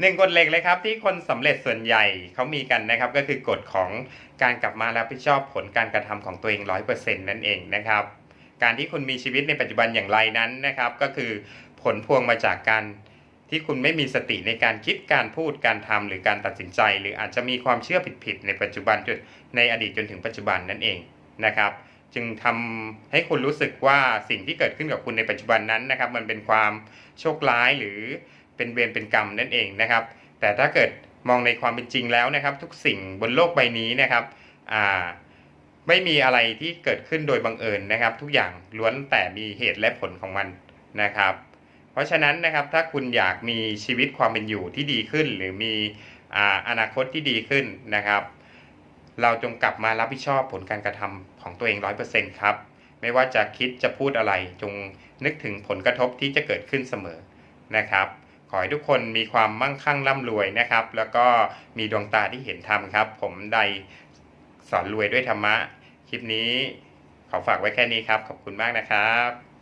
หนึ่งกฎเหล็กเลยครับที่คนสำเร็จส่วนใหญ่เขามีกันนะครับ ก็คือกฎของการกลับมารับผิดชอบผลการกระทำของตัวเองร้อยเปอร์เซ็นต์นั่นเองนะครับ การที่คุณมีชีวิตในปัจจุบันอย่างไรนั้นนะครับ ก็คือผลพวงมาจากการที่คุณไม่มีสติในการคิดการพูดการทำหรือการตัดสินใจ หรืออาจจะมีความเชื่อผิดๆในปัจจุบันจนในอดีตจนถึงปัจจุบันนั่นเองนะครับ จึงทำให้คุณรู้สึกว่าสิ่งที่เกิดขึ้นกับคุณในปัจจุบันนั้นนะครับ มันเป็นความโชคร้ายหรือ เป็นเวรเป็นกรรมนั่นเองนะครับ แต่ถ้าเกิดมองในความเป็นจริงแล้วนะครับ ทุกสิ่งบนโลกใบนี้นะครับไม่มีอะไรที่เกิดขึ้นโดยบังเอิญนะครับ ทุกอย่างล้วนแต่มีเหตุและผลของมันนะครับ เพราะฉะนั้นนะครับถ้าคุณอยากมีชีวิตความเป็นอยู่ที่ดีขึ้น หรือมีออนาคตที่ดีขึ้นนะครับ เราจงกลับมารับผิดชอบผลการกระทำของตัวเองร้อยเปอร์เซ็นต์ครับไม่ว่าจะคิดจะพูดอะไรจงนึกถึงผลกระทบที่จะเกิดขึ้นเสมอนะครับ อให้ทุกคนมีความมั่งคั่งร่ำรวยนะครับ แล้วก็มีดวงตาที่เห็นธรรมครับ ผมใดสอนรวยด้วยธรรมะ คลิปนี้ขอฝากไว้แค่นี้ครับ ขอบคุณมากนะครับ